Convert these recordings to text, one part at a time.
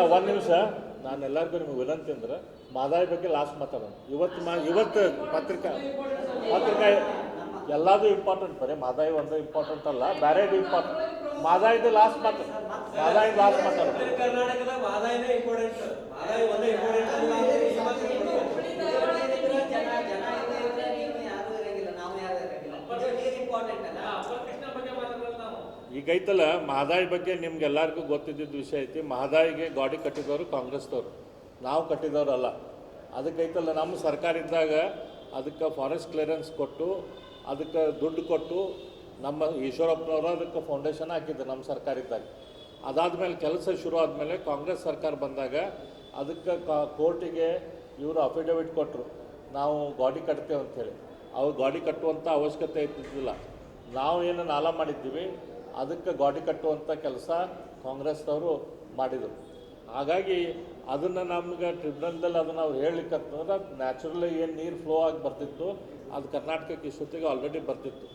ಅಲ್ಲ ಒಂದು ನಿಮಿಷ. ನಾನು ಎಲ್ಲರಿಗೂ ನಿಮಗೆ ವಿನಂತಿ ಅಂದ್ರೆ ಮಾದಾಯಿ ಬಗ್ಗೆ ಲಾಸ್ಟ್ ಮಾತಾಡೋಣ. ಇವತ್ತು ಮಾ ಇವತ್ತು ಪತ್ರಿಕಾ ಪತ್ರಿಕಾ ಎಲ್ಲದೂ ಇಂಪಾರ್ಟೆಂಟ್ ಬರೀ ಮಾದಾಯಿ ಒಂದು ಇಂಪಾರ್ಟೆಂಟ್ ಅಲ್ಲ ಬೇರೆದು ಇಂಪಾರ್ಟೆಂಟ್ ಮಾದಾಯಿದು ಲಾಸ್ಟ್ ಮಾತು. ಮಾದಾಯಿ ಲಾಸ್ಟ್ ಮಾತಾಡೋಣ ಇಂಪಾರ್ಟೆಂಟ್ ಆದಾಯ ಒಂದೇ ಇಂಪಾರ್ಟೆಂಟ್ ಅಲ್ಲ ಅಂದ್ರೆ ಈ ಮಾತು important. ಜನ ಜನ ಇದ್ರೆ ನೀವು ಯಾರು ಇರಂಗಿಲ್ಲ ನಾವು ಯಾರು ಇರಂಗಿಲ್ಲ ನೀರು ಇಂಪಾರ್ಟೆಂಟ್ ಅಲ್ಲ ಈಗ ಐತಲ್ಲ ಮಹದಾಯಿ ಬಗ್ಗೆ ನಿಮ್ಗೆ ಎಲ್ಲರಿಗೂ ಗೊತ್ತಿದ್ದಿದ್ದು ವಿಷಯ ಐತಿ. ಮಹದಾಯಿಗೆ ಗಾಡಿ ಕಟ್ಟಿದವರು ಕಾಂಗ್ರೆಸ್ದವರು. ನಾವು ಕಟ್ಟಿದವರಲ್ಲ. ಅದಕ್ಕೆ ಐತಲ್ಲ ನಮ್ಮ ಸರ್ಕಾರ ಇದ್ದಾಗ ಅದಕ್ಕೆ ಫಾರೆಸ್ಟ್ ಕ್ಲಿಯರೆನ್ಸ್ ಕೊಟ್ಟು, ಅದಕ್ಕೆ ದುಡ್ಡು ಕೊಟ್ಟು, ನಮ್ಮ ಈಶ್ವರಪ್ಪನವರು ಅದಕ್ಕೆ ಫೌಂಡೇಶನ್ ಹಾಕಿದ್ರು ನಮ್ಮ ಸರ್ಕಾರ ಇದ್ದಾಗ. ಅದಾದಮೇಲೆ ಕೆಲಸ ಶುರು ಆದಮೇಲೆ ಕಾಂಗ್ರೆಸ್ ಸರ್ಕಾರ ಬಂದಾಗ ಅದಕ್ಕೆ ಕಾ, ಕೋರ್ಟಿಗೆ ಇವರು ಅಫಿಡವಿಟ್ ಕೊಟ್ಟರು ನಾವು ಗಾಡಿ ಕಟ್ತೇವೆ ಅಂಥೇಳಿ ಅವ್ರು ಗಾಡಿ ಕಟ್ಟುವಂಥ ಅವಶ್ಯಕತೆ ಇದ್ದಿದ್ದಿಲ್ಲ. ನಾವು ಏನು ನಾಲ ಮಾಡಿದ್ದೀವಿ. ಅದಕ್ಕೆ ಗಾಡಿ ಕಟ್ಟುವಂಥ ಕೆಲಸ ಕಾಂಗ್ರೆಸ್ನವರು ಮಾಡಿದರು. ಹಾಗಾಗಿ ಅದನ್ನು ನಮ್ಗೆ ಟ್ರಿಬ್ಯುನಲ್ದಲ್ಲಿ ಅದನ್ನು ಅವ್ರು ಹೇಳಲಿಕ್ಕಂತಂದ್ರೆ ನ್ಯಾಚುರಲಿ ಏನು ನೀರು ಫ್ಲೋ ಆಗಿ ಬರ್ತಿತ್ತು, ಅದು ಕರ್ನಾಟಕಕ್ಕೆ ಇಷ್ಟೊತ್ತಿಗೆ ಆಲ್ರೆಡಿ ಬರ್ತಿತ್ತು.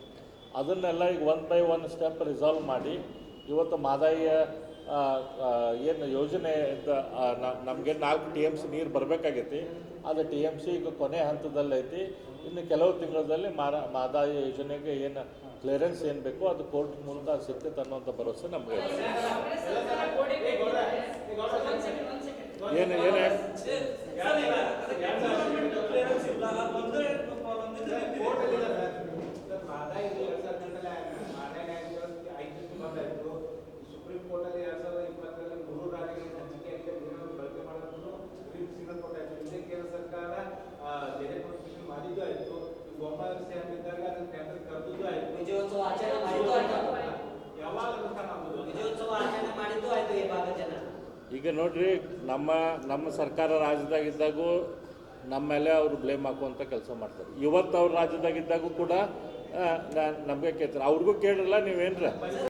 ಅದನ್ನೆಲ್ಲ ಈಗ one by one step resolve ಮಾಡಿ, ಇವತ್ತು ಮಾದಾಯಿಯ ಏನು ಯೋಜನೆ ನಮಗೆ ನಾಲ್ಕು ಟಿ ಎಂ ಸಿ ನೀರು ಬರಬೇಕಾಗೈತಿ. ಅದು ಟಿ ಎಂ ಸಿ ಈಗ ಕೊನೆ ಹಂತದಲ್ಲೈತಿ. ಇನ್ನು ಕೆಲವು ತಿಂಗಳಲ್ಲಿ ಮಾರ, ಮಾದಾಯ ಯೋಜನೆಗೆ ಏನು ಕ್ಲಿಯರೆನ್ಸ್ ಏನು ಬೇಕೋ ಅದು ಕೋರ್ಟ್ ಮೂಲಕ ಸಿಗ್ತೈತೆ ಅನ್ನೋಂಥ ಭರವಸೆ ನಮಗೆ. ಏನು ಏನು? ಗೋಪಾಲ ಸಿಎಂ ಇದ್ದಾಗ ಅದನ್ನ ಟೆಂಡರ್ ಕರೆದಿದ್ದು ಆಯ್ತು ವಿಜಯೋತ್ಸವ ಆಚರಣೆ ಮಾಡಿದ್ದು ಆಯ್ತು ಯಾವಾಗ ಅನುಷ್ಠಾನ ಆಗುದು ವಿಜಯೋತ್ಸವ ಆಚರಣೆ ಮಾಡಿದ್ದು ಆಯ್ತು ಈ ಭಾಗದ ಜನ ಈಗ ನೋಡ್ರಿ ನಮ್ಮ ನಮ್ಮ ಸರ್ಕಾರ ರಾಜ್ಯದಾಗಿದ್ದಾಗೂ ನಮ್ಮ ಮೇಲೆ ಅವರು ಬ್ಲೇಮ್ ಹಾಕುವಂಥ ಕೆಲಸ ಮಾಡ್ತಾರೆ. ಇವತ್ತು ಅವ್ರ ರಾಜ್ಯದಾಗಿದ್ದಾಗೂ ಕೂಡ ನಮಗೆ ಕೇಳ್ತಾರೆ. ಅವ್ರಿಗೂ ಕೇಳಿರಲ್ಲ ನೀವೇನ್ರ?